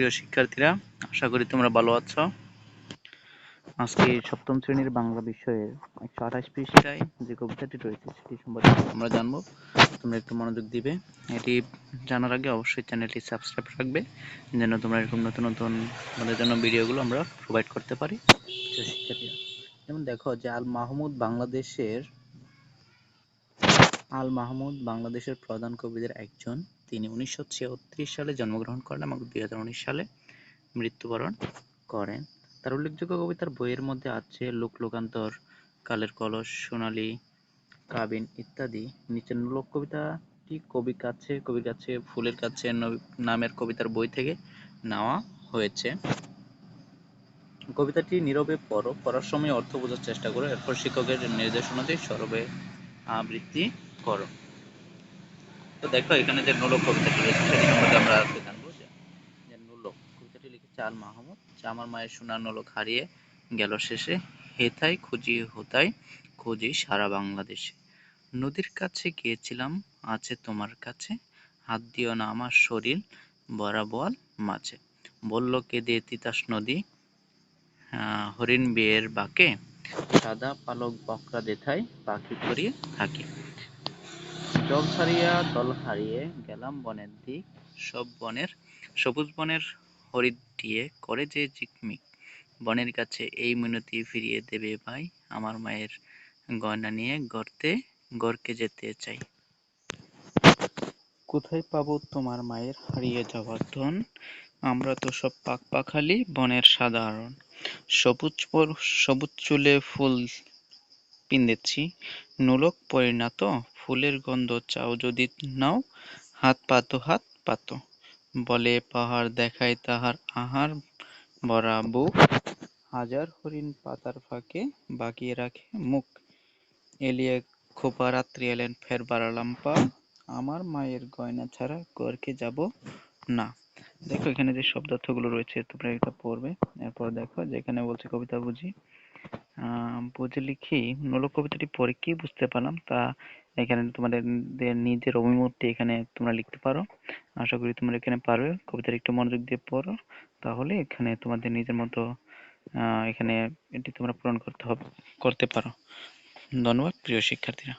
প্রিয় শিক্ষার্থীরা, আশা করি তোমরা ভালো আছো। আজকে সপ্তম শ্রেণির বাংলা বিষয়ের একশো আঠাশ পৃষ্ঠায় যে কবিতাটি রয়েছে সেটি সম্পর্কে আমরা জানব। তোমরা একটু মনোযোগ দিবে। এটি জানার আগে অবশ্যই চ্যানেলটি সাবস্ক্রাইব রাখবে, যেন তোমরা এরকম নতুন নতুন আমাদের জন্য ভিডিওগুলো আমরা প্রোভাইড করতে পারি। শিক্ষার্থীরা, যেমন দেখো যে আল মাহমুদ বাংলাদেশের, আল মাহমুদ বাংলাদেশের প্রধান কবিদের একজন। তিনি উনিশশো সালে জন্মগ্রহণ করেন এবং দুই হাজার উনিশ সালে মৃত্যুবরণ করেন। তার উল্লেখযোগ্য কবিতার বইয়ের মধ্যে আছে, লোক লোকান্তর কালের কলস সোনালী কাবিন ইত্যাদি। নিচের লোক কবিতাটি কবি কাছে, কবির কাছে, ফুলের কাছে নামের কবিতার বই থেকে নেওয়া হয়েছে। কবিতাটি নীরবে পড়ো, পড়ার সময় অর্থ বোঝার চেষ্টা করো, এরপর শিক্ষকের নির্দেশনাতে সরবে আবৃত্তি করো। তো দেখো, এখানে যে নোলক কবিতাটি রয়েছে, সেটি সম্পর্কে আমরা আজকে জানব যে নোলক কবিতাটি লিখেছে আল মাহমুদ আমার মায়ের সোনা নোলক হারিয়ে গেল শেষে হেথাই খুঁজি হোতাই খুঁজি সারা বাংলাদেশে। নদীর কাছে গিয়েছিলাম, আছে তোমার কাছে, হাত দিও না আমার শরীর বরাবর মাঝে। বলল, কেঁদে তিতাস নদী হরিণ বিয়ের বাকে, সাদা পালক বকরা দেথায় পাখি করিয়ে থাকি। জল ছাড়িয়া দল হারিয়ে গেলাম বনের দিক। সব বনের, সবুজ বনের হরিদ্রিয়ে করে যে জিকমিক। বনের কাছে এই মিনতি ফিরিয়ে দেবে ভাই, আমার মায়ের গয়না নিয়ে গর্তে, গড়কে যেতে চাই। কোথায় পাবো তোমার মায়ের হারিয়ে যাওয়ার ধন? আমরা তো সব পাক পাখালি বনের সাধারণ। সবুজ সবুজ চুলে ফুল পিন্দেছি। নোলক পরিণত ফুলের গন্ধ চাও যদি নাও, হাত পাতো হাত পাতো। বলে পাহাড় দেখায় তাহার আহার ভরা বুক। হাজার হরিণ পাতার ফাঁকে বাকিয়ে রাখে মুখ। এলিয়ে খোপা রাত্রি এলেন, ফের বাড়ালাম পা। আমার মায়ের গয়না ছাড়া গড়কে যাব না। দেখো এখানে যে শব্দার্থগুলো রয়েছে, তোমরা এটা পড়বে। এরপর দেখো যেখানে বলছে কবিতা বুঝি। আহ, বুঝে লিখি নোলক কবিতাটি পড়ে কি বুঝতে পারলাম তা এখানে তোমাদের নিজের অভিমতটি এখানে তোমরা লিখতে পারো। আশা করি তোমরা এখানে পারবে। কবিতার একটু মনোযোগ দিয়ে পড়ো। তাহলে এখানে তোমাদের নিজের মতো এখানে এটি তোমরা পূরণ করতে হবে, করতে পারো। ধন্যবাদ, প্রিয় শিক্ষার্থীরা।